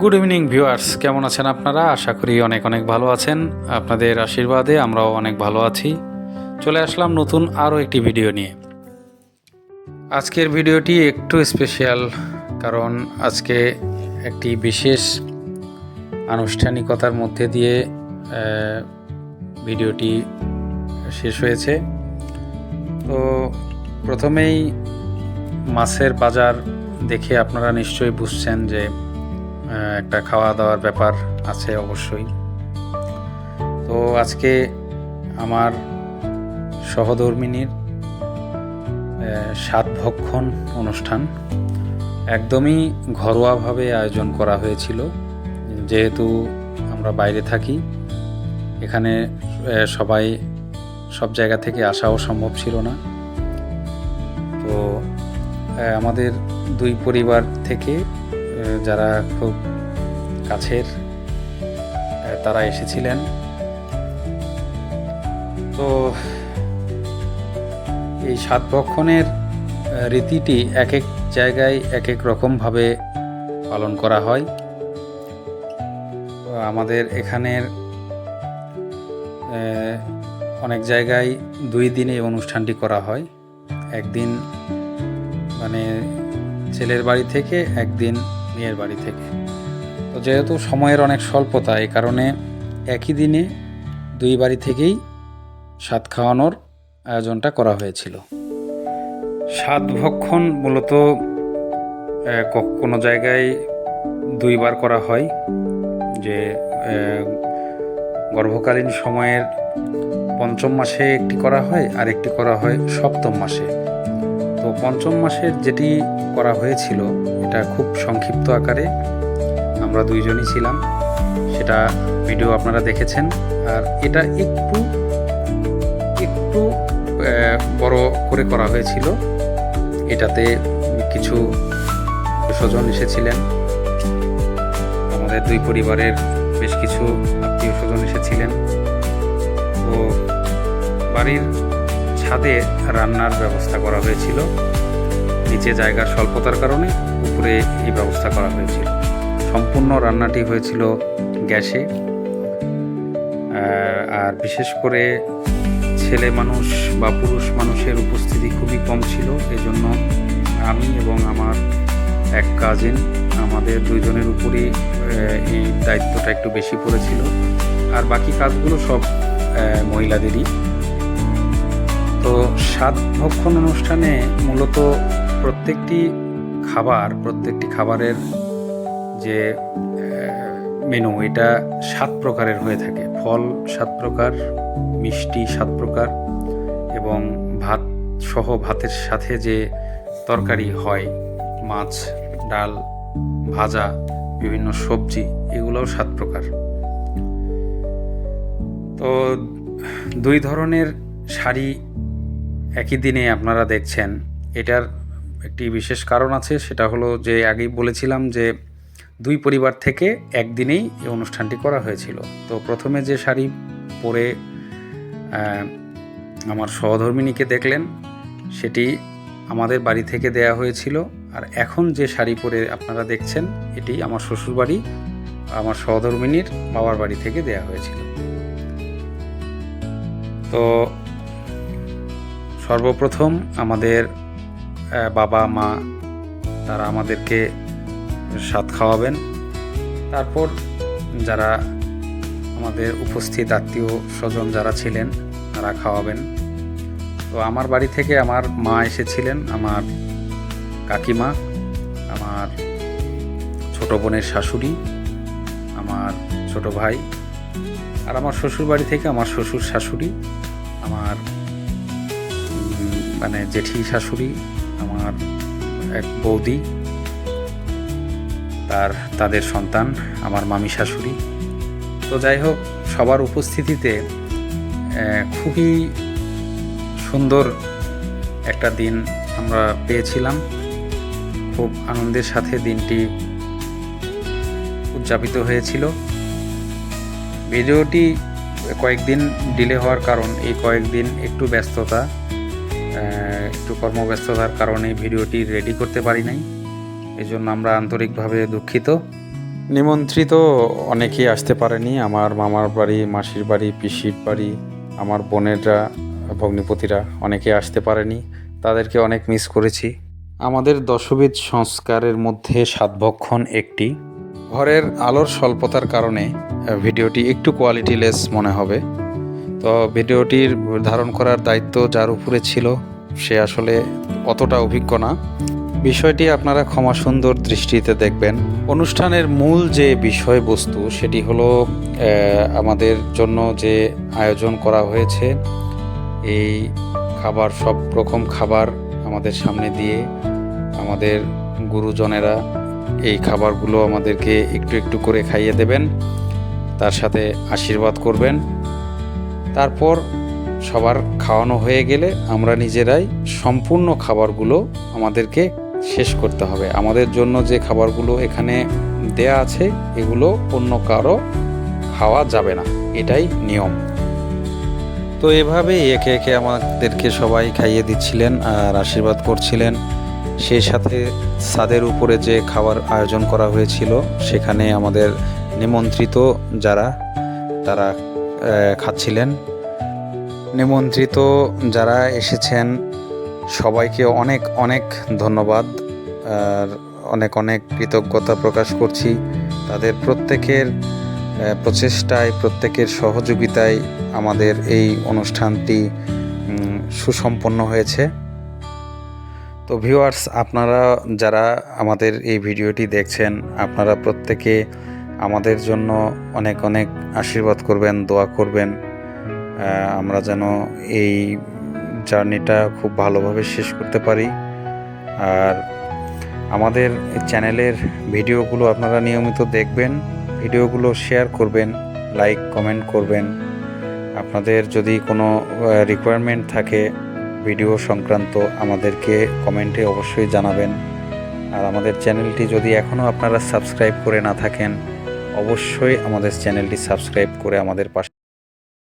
Good evening viewers কেমন আছেন আপনারা? আশা করি অনেক অনেক ভালো আছেন। আপনাদের আশীর্বাদে আমরাও অনেক ভালো আছি। চলে আসলাম নতুন আরও একটি ভিডিও নিয়ে। আজকের ভিডিওটি একটু স্পেশাল কারণ আজকে একটি বিশেষ আনুষ্ঠানিকতার মধ্যে দিয়ে ভিডিওটি শেষ হয়েছে। তো প্রথমেই মাছের বাজার দেখে আপনারা নিশ্চয়ই বুঝছেন যে একটা খাওয়া দাওয়ার ব্যাপার আছে অবশ্যই। তো আজকে আমার সহধর্মিনীর সাত ভক্ষণ অনুষ্ঠান। একদমই ঘরোয়াভাবে আয়োজন করা হয়েছিল। যেহেতু আমরা বাইরে থাকি, এখানে সবাই সব জায়গা থেকে আসাও সম্ভব ছিল না। তো আমাদের দুই পরিবার থেকে যারা খুব কাছের তারা এসেছিলেন। তো এই সাত ভক্ষণের রীতিটি এক এক জায়গায় এক এক রকমভাবে পালন করা হয়। আমাদের এখানের অনেক জায়গায় দুই দিনে অনুষ্ঠানটি করা হয়। একদিন মানে ছেলের বাড়ি থেকে একদিন মেয়ের বাড়ি থেকে। তো যেহেতু সময়ের অনেক স্বল্পতা, এই কারণে একই দিনে দুই বাড়ি থেকেই স্বাদ খাওয়ানোর আয়োজনটা করা হয়েছিল। স্বাদ ভক্ষণ মূলত কোনো জায়গায় দুইবার করা হয় যে গর্ভকালীন সময়ের পঞ্চম মাসে একটি করা হয় আর একটি করা হয় সপ্তম মাসে। তো পঞ্চম মাসের যেটি করা হয়েছিল, এটা খুব সংক্ষিপ্ত আকারে আমরা দুইজনই ছিলাম। সেটা ভিডিও আপনারা দেখেছেন। আর এটা একটু একটু বড় করে করা হয়েছিল। এটাতে কিছু স্বজন এসেছিলেন। আমাদের দুই পরিবারের বেশ কিছু আত্মীয় স্বজন এসেছিলেন। তো বাড়ির ছাদে রান্নার ব্যবস্থা করা হয়েছিল। নিচে জায়গার স্বল্পতার কারণে উপরে এই ব্যবস্থা করা হয়েছিল। সম্পূর্ণ রান্নাটি হয়েছিল গ্যাসে। আর বিশেষ করে ছেলে মানুষ বা পুরুষ মানুষের উপস্থিতি খুবই কম ছিল। এজন্য আমি এবং আমার এক কাজিন আমাদের দুইজনের উপরই এই দায়িত্বটা একটু বেশি পড়েছিল। আর বাকি কাজগুলো সব মহিলাদেরই। তো স্বাদ ভক্ষণ অনুষ্ঠানে মূলত প্রত্যেকটি খাবার, প্রত্যেকটি খাবারের যে মেনু এটা সাত প্রকারের হয়ে থাকে। ফল সাত প্রকার, মিষ্টি সাত প্রকার এবং ভাত সহ ভাতের সাথে যে তরকারি হয়, মাছ, ডাল, ভাজা, বিভিন্ন সবজি, এগুলোও সাত প্রকার। তো দুই ধরনের শাড়ি একই দিনে আপনারা দেখছেন। এটার একটি বিশেষ কারণ আছে, সেটা হলো যে আগেই বলেছিলাম যে দুই পরিবার থেকে একদিনেই এই অনুষ্ঠানটি করা হয়েছিল। তো প্রথমে যে শাড়ি পরে আমার সহধর্মিনীকে দেখলেন, সেটি আমাদের বাড়ি থেকে দেয়া হয়েছিল। আর এখন যে শাড়ি পরে আপনারা দেখছেন, এটি আমার শ্বশুরবাড়ি, আমার সহধর্মিনীর বাবার বাড়ি থেকে দেয়া হয়েছিল। তো সর্বপ্রথম আমাদের বাবা, মা, তারা আমাদেরকে স্বাদ খাওয়াবেন। তারপর যারা আমাদের উপস্থিত আত্মীয় স্বজন যারা ছিলেন, তারা খাওয়াবেন। তো আমার বাড়ি থেকে আমার মা এসেছিলেন, আমার কাকিমা, আমার ছোট বোনের শাশুড়ি, আমার ছোট ভাই, আর আমার শ্বশুর বাড়ি থেকে আমার শ্বশুর শাশুড়ি, আমার মানে জেঠি শাশুড়ি, আমার এক বৌদি, তার, তাদের সন্তান, আমার মামি শাশুড়ি। তো যাই হোক, সবার উপস্থিতিতে খুবই সুন্দর একটা দিন আমরা পেয়েছিলাম। খুব আনন্দের সাথে দিনটি উদযাপিত হয়েছিল। ভিডিওটি কয়েকদিন ডিলে হওয়ার কারণ, এই কয়েকদিন একটু ব্যস্ততা। একটু কর্মব্যস্ততার কারণে ভিডিওটি রেডি করতে পারি নাই। এই জন্য আমরা আন্তরিকভাবে দুঃখিত। নিমন্ত্রিত অনেকেই আসতে পারেনি। আমার মামার বাড়ি, মাসির বাড়ি, পিসির বাড়ি, আমার বোনেরা, ভগ্নিপতিরা অনেকে আসতে পারেনি। তাদেরকে অনেক মিস করেছি। আমাদের দশবিধ সংস্কারের মধ্যে সাতভক্ষণ একটি। ঘরের আলোর স্বল্পতার কারণে ভিডিওটি একটু কোয়ালিটিলেস মনে হবে। তো ভিডিওটির ধারণ করার দায়িত্ব যার উপরে ছিল সে আসলে অতটা অভিজ্ঞ না। বিষয়টি আপনারা ক্ষমা সুন্দর দৃষ্টিতে দেখবেন। অনুষ্ঠানের মূল যে বিষয়বস্তু সেটি হলো আমাদের জন্য যে আয়োজন করা হয়েছে, এই খাবার, সব রকম খাবার আমাদের সামনে দিয়ে আমাদের গুরুজনেরা এই খাবারগুলো আমাদেরকে একটু একটু করে খাইয়ে দেবেন, তার সাথে আশীর্বাদ করবেন। তারপর সবার খাওয়ানো হয়ে গেলে আমরা নিজেরাই সম্পূর্ণ খাবারগুলো আমাদেরকে শেষ করতে হবে। আমাদের জন্য যে খাবারগুলো এখানে দেয়া আছে, এগুলো অন্য কারও খাওয়া যাবে না। এটাই নিয়ম। তো এভাবেই একে একে আমাদেরকে সবাই খাইয়ে দিচ্ছিলেন আর আশীর্বাদ করছিলেন। সেই সাথে ছাদের উপরে যে খাবার আয়োজন করা হয়েছিল, সেখানে আমাদের নিমন্ত্রিত যারা, তারা খাচ্ছিলেন। নিমন্ত্রিত যারা এসেছেন, সবাইকে অনেক অনেক ধন্যবাদ। আর অনেক অনেক কৃতজ্ঞতা প্রকাশ করছি। তাদের প্রত্যেকের প্রচেষ্টায়, প্রত্যেকের সহযোগিতায় আমাদের এই অনুষ্ঠানটি সুসম্পন্ন হয়েছে। তো ভিউয়ার্স, আপনারা যারা আমাদের এই ভিডিওটি দেখছেন, আপনারা প্রত্যেকে আমাদের জন্য অনেক অনেক আশীর্বাদ করবেন, দোয়া করবেন। আমরা যেন এই জার্নিটা খুব ভালোভাবে শেষ করতে পারি। আর আমাদের চ্যানেলের ভিডিওগুলো আপনারা নিয়মিত দেখবেন, ভিডিওগুলো শেয়ার করবেন, লাইক, কমেন্ট করবেন। আপনাদের যদি কোনো রিকোয়ারমেন্ট থাকে ভিডিও সংক্রান্ত, আমাদেরকে কমেন্টে অবশ্যই জানাবেন। আর আমাদের চ্যানেলটি যদি এখনও আপনারা সাবস্ক্রাইব করে না থাকেন, অবশ্যই আমাদের চ্যানেলটি সাবস্ক্রাইব করে আমাদের পাশে